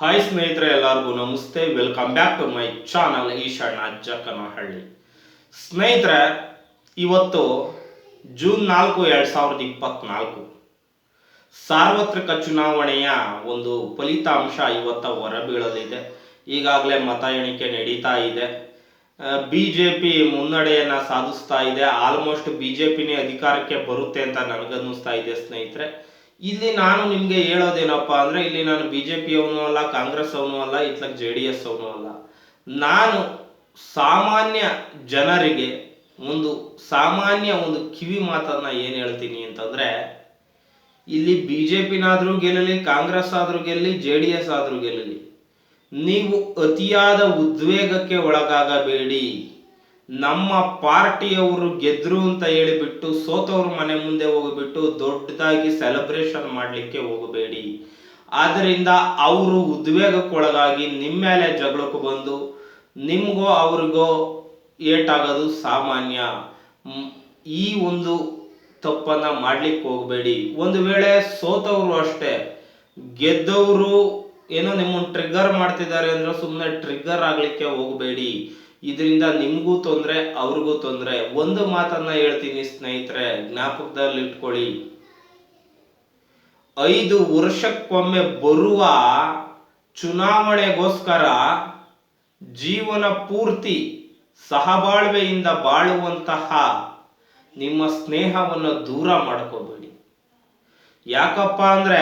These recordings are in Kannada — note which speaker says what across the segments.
Speaker 1: ಹಾಯ್ ಸ್ನೇಹಿತರೆ ಎಲ್ಲರಿಗೂ ನಮಸ್ತೆ. Welcome back to my channel Eshana Jakkanahalli ಸ್ನೇಹಿತರೆ, ಇವತ್ತು ಜೂನ್ ನಾಲ್ಕು, ಎರಡು ಸಾವಿರದ ಇಪ್ಪತ್ನಾಲ್ಕು. ಸಾರ್ವತ್ರಿಕ ಚುನಾವಣೆಯ ಒಂದು ಫಲಿತಾಂಶ ಇವತ್ತ ಹೊರಬೀಳಲಿದೆ. ಈಗಾಗಲೇ ಮತ ಎಣಿಕೆ ನಡೀತಾ ಇದೆ. ಬಿ ಜೆ ಪಿ ಮುನ್ನಡೆಯನ್ನು ಸಾಧಿಸ್ತಾ ಇದೆ. ಆಲ್ಮೋಸ್ಟ್ ಬಿ ಜೆ ಪಿನೇ ಅಧಿಕಾರಕ್ಕೆ ಬರುತ್ತೆ ಅಂತ ನನಗನ್ನಿಸ್ತಾ ಇದೆ ಸ್ನೇಹಿತರೆ. ಇಲ್ಲಿ ನಾನು ನಿಮಗೆ ಹೇಳೋದೇನಪ್ಪ ಅಂದ್ರೆ ಇಲ್ಲಿ ನಾನು ಬಿ ಜೆ ಪಿಯವನು ಅಲ್ಲ ಕಾಂಗ್ರೆಸ್ ಅವನು ಅಲ್ಲ ಇತ್ಲಕ್ ಜೆ ಡಿ ಎಸ್ ಅವನು ಅಲ್ಲ. ನಾನು ಸಾಮಾನ್ಯ ಜನರಿಗೆ ಒಂದು ಸಾಮಾನ್ಯ ಒಂದು ಕಿವಿ ಮಾತನ್ನ ಏನು ಹೇಳ್ತೀನಿ ಅಂತಂದ್ರೆ, ಇಲ್ಲಿ ಬಿ ಜೆ ಪಿನಾದರೂ ಗೆಲ್ಲಲಿ ಕಾಂಗ್ರೆಸ್ ಆದ್ರೂ ಗೆಲ್ಲಲಿ, ಜೆ ಡಿ ಎಸ್ ಆದ್ರೂ ಗೆಲ್ಲಲಿ, ನೀವು ಅತಿಯಾದ ಉದ್ವೇಗಕ್ಕೆ ಒಳಗಾಗಬೇಡಿ. ನಮ್ಮ ಪಾರ್ಟಿಯವರು ಗೆದ್ರು ಅಂತ ಹೇಳಿಬಿಟ್ಟು, ಸೋತವ್ರ ಮನೆ ಮುಂದೆ ಹೋಗಿಬಿಟ್ಟು ದೊಡ್ಡದಾಗಿ ಸೆಲೆಬ್ರೇಷನ್ ಮಾಡಲಿಕ್ಕೆ ಹೋಗಬೇಡಿ. ಆದ್ದರಿಂದ ಅವರು ಉದ್ವೇಗಕ್ಕೊಳಗಾಗಿ ನಿಮ್ಮ ಮೇಲೆ ಜಗಳಕ್ಕೆ ಬಂದು, ನಿಮಗೋ ಅವ್ರಿಗೋ ಏಟಾಗೋದು ಸಾಮಾನ್ಯ. ಈ ಒಂದು ತಪ್ಪನ್ನು ಮಾಡ್ಲಿಕ್ಕೆ ಹೋಗಬೇಡಿ. ಒಂದು ವೇಳೆ ಸೋತವರು ಅಷ್ಟೇ, ಗೆದ್ದವರು ಏನೋ ನಿಮ್ಮನ್ನು ಟ್ರಿಗ್ಗರ್ ಮಾಡ್ತಿದ್ದಾರೆ ಅಂದ್ರೆ ಸುಮ್ಮನೆ ಟ್ರಿಗ್ಗರ್ ಆಗಲಿಕ್ಕೆ ಹೋಗಬೇಡಿ. ಇದರಿಂದ ನಿಮಗೂ ತೊಂದರೆ, ಅವ್ರಿಗೂ ತೊಂದರೆ. ಒಂದು ಮಾತನ್ನ ಹೇಳ್ತೀನಿ ಸ್ನೇಹಿತರೆ ಜ್ಞಾಪಕದಲ್ಲಿ ಇಟ್ಕೊಳ್ಳಿ ಐದು ವರ್ಷಕ್ಕೊಮ್ಮೆ ಬರುವ ಚುನಾವಣೆಗೋಸ್ಕರ ಜೀವನ ಪೂರ್ತಿ ಸಹಬಾಳ್ವೆಯಿಂದ ಬಾಳುವಂತಹ ನಿಮ್ಮ ಸ್ನೇಹವನ್ನು ದೂರ ಮಾಡ್ಕೋಬೇಡಿ. ಯಾಕಪ್ಪ ಅಂದ್ರೆ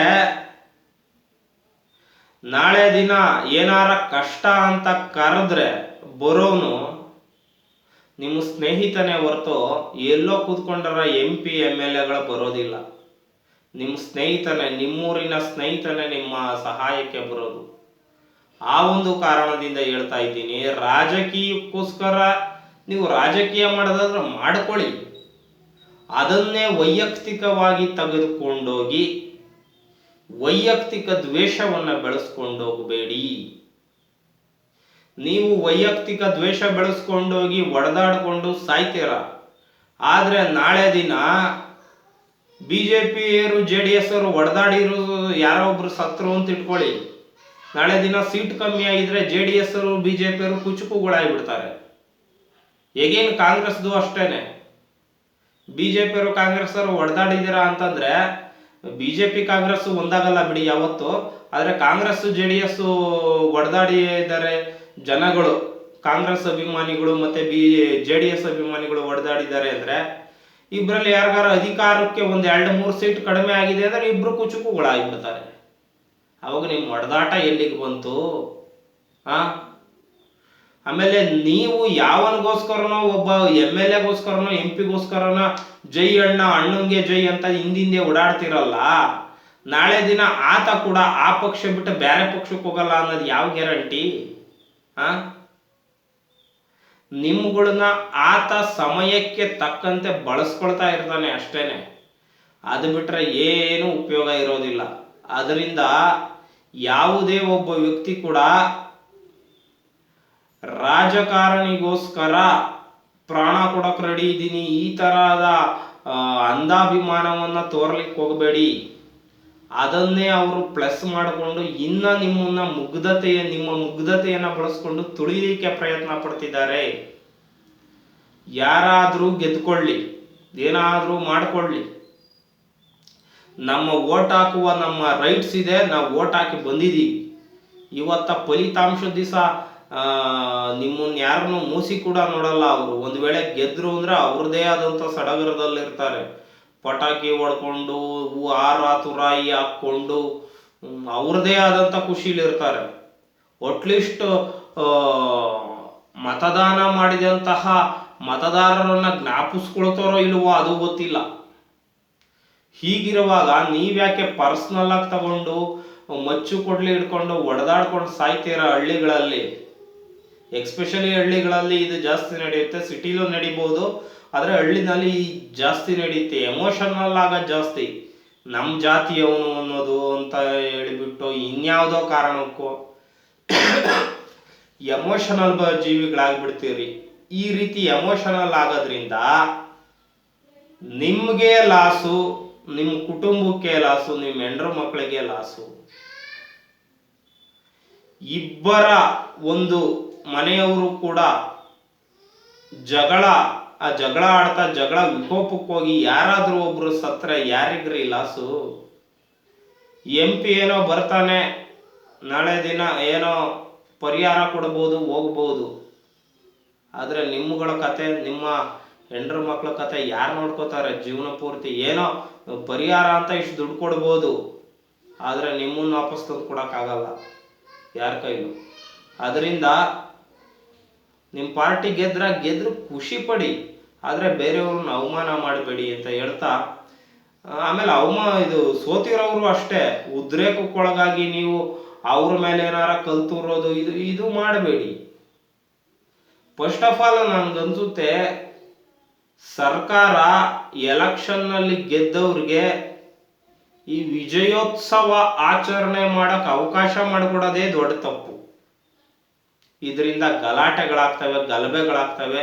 Speaker 1: ನಾಳೆ ದಿನ ಏನಾರ ಕಷ್ಟ ಅಂತ ಕರೆದ್ರೆ ಬರೋನು ನಿಮ್ಮ ಸ್ನೇಹಿತನೇ ಹೊರತು ಎಲ್ಲೋ ಕೂತ್ಕೊಂಡ್ರ ಎಂ ಪಿ ಎಂ ಎಲ್ ಎಗಳು ಬರೋದಿಲ್ಲ. ನಿಮ್ಮ ಸ್ನೇಹಿತನೇ, ನಿಮ್ಮೂರಿನ ಸ್ನೇಹಿತನೇ ನಿಮ್ಮ ಸಹಾಯಕ್ಕೆ ಬರೋದು. ಆ ಒಂದು ಕಾರಣದಿಂದ ಹೇಳ್ತಾ ಇದ್ದೀನಿ, ರಾಜಕೀಯಕ್ಕೋಸ್ಕರ ನೀವು ರಾಜಕೀಯ ಮಾಡೋದಾದ್ರೆ ಮಾಡ್ಕೊಳ್ಳಿ. ಅದನ್ನೇ ವೈಯಕ್ತಿಕವಾಗಿ ತೆಗೆದುಕೊಂಡೋಗಿ, ವೈಯಕ್ತಿಕ ದ್ವೇಷವನ್ನು ಬೆಳೆಸ್ಕೊಂಡೋಗಬೇಡಿ. ನೀವು ವೈಯಕ್ತಿಕ ದ್ವೇಷ ಬೆಳೆಸ್ಕೊಂಡೋಗಿ ಒಡೆದಾಡ್ಕೊಂಡು ಸಾಯ್ತೀರ? ಆದರೆ ನಾಳೆ ದಿನ ಬಿ ಜೆ ಪಿಯರು ಜೆ ಡಿ ಎಸ್ ಅವರು ಒಡೆದಾಡಿರೋ ಯಾರೋ ಒಬ್ರು ಸತ್ರು ಅಂತ ಇಟ್ಕೊಳ್ಳಿ. ನಾಳೆ ದಿನ ಸೀಟ್ ಕಮ್ಮಿ ಆಗಿದ್ರೆ ಜೆ ಡಿ ಎಸ್ ಅವರು ಬಿ ಜೆ ಪಿಯವರು ಕುಚುಕುಗಳಾಗಿಬಿಡ್ತಾರೆ. ಎಗೇನ್ ಕಾಂಗ್ರೆಸ್ದು ಅಷ್ಟೇನೆ. ಬಿ ಜೆ ಪಿಯವರು ಕಾಂಗ್ರೆಸ್ ಅವರು ಒಡೆದಾಡಿದ್ದೀರಾ ಅಂತಂದ್ರೆ ಬಿ ಜೆ ಪಿ ಕಾಂಗ್ರೆಸ್ ಒಂದಾಗಲ್ಲ ಬಿಡಿ ಯಾವತ್ತು. ಆದರೆ ಕಾಂಗ್ರೆಸ್ ಜೆ ಡಿ ಎಸ್ ಹೊಡೆದಾಡಿದ್ದಾರೆ ಜನಗಳು, ಕಾಂಗ್ರೆಸ್ ಅಭಿಮಾನಿಗಳು ಮತ್ತೆ ಬಿ, ಜೆ ಡಿ ಎಸ್ ಅಭಿಮಾನಿಗಳು ಹೊಡೆದಾಡಿದ್ದಾರೆ ಅಂದ್ರೆ ಇಬ್ಬರಲ್ಲಿ ಯಾರಿಗಾರ ಅಧಿಕಾರಕ್ಕೆ ಒಂದು ಎರಡು ಮೂರು ಸೀಟ್ ಕಡಿಮೆ ಆಗಿದೆ ಅಂದ್ರೆ ಇಬ್ರು ಕುಚುಕುಗಳಾಗ್ಬಿಡ್ತಾರೆ. ಅವಾಗ ನಿಮ್ಮ ಒಡದಾಟ ಎಲ್ಲಿಗೆ ಬಂತು? ಆ? ಆಮೇಲೆ ನೀವು ಯಾವನಿಗೋಸ್ಕರನೋ ಒಬ್ಬ ಎಂ ಎಲ್ ಎಗೋಸ್ಕರನೋ, ಎಂ ಪಿಗೋಸ್ಕರನೋ ಜೈ ಅಣ್ಣ, ಅಣ್ಣಂಗೆ ಜೈ ಅಂತ ಹಿಂದಿಂದೆ ಓಡಾಡ್ತಿರಲ್ಲ, ನಾಳೆ ದಿನ ಆತ ಕೂಡ ಆ ಪಕ್ಷ ಬಿಟ್ಟು ಬೇರೆ ಪಕ್ಷಕ್ಕೆ ಹೋಗಲ್ಲ ಅನ್ನೋದು ಯಾವ ಗ್ಯಾರಂಟಿ? ಆ? ನಿಮ್ಗಳನ್ನ ಆತ ಸಮಯಕ್ಕೆ ತಕ್ಕಂತೆ ಬಳಸ್ಕೊಳ್ತಾ ಇರ್ತಾನೆ ಅಷ್ಟೇನೆ. ಅದು ಬಿಟ್ರೆ ಏನು ಉಪಯೋಗ ಇರೋದಿಲ್ಲ. ಅದರಿಂದ ಯಾವುದೇ ಒಬ್ಬ ವ್ಯಕ್ತಿ ಕೂಡ ರಾಜಕಾರಣಿಗೋಸ್ಕರ ಪ್ರಾಣ ಕೊಡಕ್ ರೆಡಿ ಇದ್ದೀನಿ. ಈ ತರಹದ ಅಂದಾಭಿಮಾನವನ್ನು ತೋರ್ಲಿಕ್ಕೆ ಹೋಗಬೇಡಿ. ಅದನ್ನೇ ಅವರು ಪ್ಲಸ್ ಮಾಡಿಕೊಂಡು ಇನ್ನ ನಿಮ್ಮನ್ನ ಮುಗ್ಧತೆಯ, ನಿಮ್ಮ ಮುಗ್ಧತೆಯನ್ನ ಬಳಸ್ಕೊಂಡು ತುಳಿಲಿಕ್ಕೆ ಪ್ರಯತ್ನ ಪಡ್ತಿದ್ದಾರೆ. ಯಾರಾದ್ರೂ ಗೆದ್ಕೊಳ್ಳಿ, ಏನಾದ್ರೂ ಮಾಡ್ಕೊಳ್ಳಿ. ನಮ್ಮ ಓಟ್ ಹಾಕುವ ನಮ್ಮ ರೈಟ್ಸ್ ಇದೆ, ನಾವು ಓಟ್ ಹಾಕಿ ಬಂದಿದ್ದೀವಿ. ಇವತ್ತ ಫಲಿತಾಂಶ ದಿವಸ ನಿಮ್ಮನ್ನ ಯಾರನ್ನು ಮೂಸಿ ಕೂಡ ನೋಡಲ್ಲ ಅವರು. ಒಂದು ವೇಳೆ ಗೆದ್ರು ಅಂದ್ರೆ ಅವ್ರದೇ ಆದಂಥ ಸಡಗರದಲ್ಲಿ ಇರ್ತಾರೆ ಪಟಾಕಿ ಹೊಡ್ಕೊಂಡು ಹಾರ ತುರಾಯಿ ಹಾಕ್ಕೊಂಡು ಹ್ಮ್, ಅವ್ರದೇ ಆದಂಥ ಖುಷಿಲಿರ್ತಾರೆ. ಅಟ್ಲೀಸ್ಟ್ ಮತದಾನ ಮಾಡಿದಂತಹ ಮತದಾರರನ್ನ ಜ್ಞಾಪಿಸ್ಕೊಳ್ತಾರೋ ಇಲ್ವೋ ಅದು ಗೊತ್ತಿಲ್ಲ. ಹೀಗಿರುವಾಗ ನೀವ್ಯಾಕೆ ಪರ್ಸ್ನಲ್ ಆಗಿ ತಗೊಂಡು ಮಚ್ಚು ಕೊಡ್ಲಿ ಹಿಡ್ಕೊಂಡು ಒಡೆದಾಡ್ಕೊಂಡು ಸಾಯ್ತೀರ ಹಳ್ಳಿಗಳಲ್ಲಿ? ಎಕ್ಸ್ಪೆಷಲಿ ಹಳ್ಳಿಗಳಲ್ಲಿ ಇದು ಜಾಸ್ತಿ ನಡೆಯುತ್ತೆ. ಸಿಟಿಲೂ ನಡಿಬೋದು. ಆದರೆ ಹಳ್ಳಿನಲ್ಲಿ ಜಾಸ್ತಿ ನಡೆಯುತ್ತೆ ಎಮೋಷನಲ್ ಆಗೋದು ಜಾಸ್ತಿ. ನಮ್ಮ ಜಾತಿಯವನು ಅನ್ನೋದು ಅಂತ ಹೇಳಿಬಿಟ್ಟು ಇನ್ಯಾವುದೋ ಕಾರಣಕ್ಕೂ ಎಮೋಷನಲ್ ಜೀವಿಗಳಾಗ್ಬಿಡ್ತೀರಿ. ಈ ರೀತಿ ಎಮೋಷನಲ್ ಆಗೋದ್ರಿಂದ ನಿಮಗೆ ಲಾಸು ನಿಮ್ಮ ಕುಟುಂಬಕ್ಕೆ ಲಾಸು ನಿಮ್ಮ ಹೆಂಡ್ರ ಮಕ್ಕಳಿಗೆ ಲಾಸು. ಇಬ್ಬರ ಒಂದು ಮನೆಯವರು ಕೂಡ ಜಗಳ, ಆ ಜಗಳ ಆಡ್ತಾ ಜಗಳ ವಿಕೋಪಕ್ಕೆ ಹೋಗಿ ಯಾರಾದರೂ ಒಬ್ರು ಸತ್ರ ಯಾರಿಗ್ರಿ ಲಾಸು? ಎಂ ಪಿ ಏನೋ ಬರ್ತಾನೆ, ನಾಳೆ ದಿನ ಏನೋ ಪರಿಹಾರ ಕೊಡ್ಬೋದು, ಹೋಗ್ಬೋದು. ಆದರೆ ನಿಮ್ಮಗಳ ಕತೆ, ನಿಮ್ಮ ಹೆಂಡ್ರ ಮಕ್ಕಳ ಕತೆ ಯಾರು ನೋಡ್ಕೋತಾರೆ? ಜೀವನ ಪೂರ್ತಿ ಏನೋ ಪರಿಹಾರ ಅಂತ ಇಷ್ಟು ದುಡ್ಡು ಕೊಡ್ಬೋದು. ಆದರೆ ನಿಮ್ಮನ್ನು ವಾಪಸ್ ತಂದು ಕೊಡೋಕ್ಕಾಗಲ್ಲ, ಯಾರ ಕೈಲೂ. ಅದರಿಂದ ನಿಮ್ಮ ಪಾರ್ಟಿ ಗೆದ್ರ, ಗೆದ್ರು ಖುಷಿ ಪಡಿ, ಆದರೆ ಬೇರೆಯವ್ರನ್ನ ಅವಮಾನ ಮಾಡಬೇಡಿ ಅಂತ ಹೇಳ್ತಾ ಆಮೇಲೆ ಅವಮಾನ ಇದು ಸೋತಿರೋರು ಅಷ್ಟೇ, ಉದ್ರೇಕಕ್ಕೊಳಗಾಗಿ ನೀವು ಅವ್ರ ಮೇಲೆ ಏನಾರ ಕಲ್ತುರೋದು, ಇದು ಇದು ಮಾಡಬೇಡಿ. ಫಸ್ಟ್ ಆಫ್ ಆಲ್ ನನ್ಗನ್ಸುತ್ತೆ ಸರ್ಕಾರ ಎಲೆಕ್ಷನ್ನಲ್ಲಿ ಗೆದ್ದವ್ರಿಗೆ ಈ ವಿಜಯೋತ್ಸವ ಆಚರಣೆ ಮಾಡಕ್ ಅವಕಾಶ ಮಾಡಿಕೊಡೋದೇ ದೊಡ್ಡ ತಪ್ಪು. ಇದರಿಂದ ಗಲಾಟೆಗಳಾಗ್ತವೆ, ಗಲಭೆಗಳಾಗ್ತವೆ,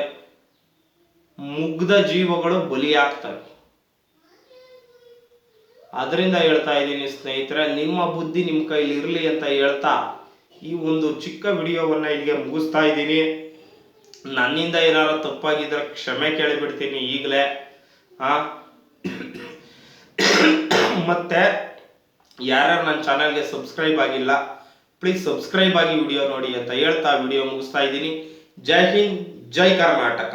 Speaker 1: ಮುಗ್ಧ ಜೀವಗಳು ಬಲಿಯಾಗ್ತವೆ. ಅದರಿಂದ ಹೇಳ್ತಾ ಇದ್ದೀನಿ ಸ್ನೇಹಿತರೆ, ನಿಮ್ಮ ಬುದ್ಧಿ ನಿಮ್ಮ ಕೈಲಿ ಇರಲಿ ಅಂತ ಹೇಳ್ತಾ ಈ ಒಂದು ಚಿಕ್ಕ ವಿಡಿಯೋವನ್ನ ಇಲ್ಲಿಗೆ ಮುಗಿಸ್ತಾ ಇದ್ದೀನಿ. ನನ್ನಿಂದ ಏನಾರು ತಪ್ಪಾಗಿದ್ರೆ ಕ್ಷಮೆ ಕೇಳಿಬಿಡ್ತೀನಿ ಈಗಲೇ. ಆ? ಮತ್ತೆ ಯಾರ್ಯಾರು ನನ್ನ ಚಾನಲ್ಗೆ ಸಬ್ಸ್ಕ್ರೈಬ್ ಆಗಿಲ್ಲ ಪ್ಲೀಸ್ ಸಬ್ಸ್ಕ್ರೈಬ್ ಆಗಿ ವಿಡಿಯೋ ನೋಡಿ ಅಂತ ಹೇಳ್ತಾ ವಿಡಿಯೋ ಮುಗಿಸ್ತಾ ಇದ್ದೀನಿ. ಜೈ ಹಿಂದ್ ಜೈ ಕರ್ನಾಟಕ.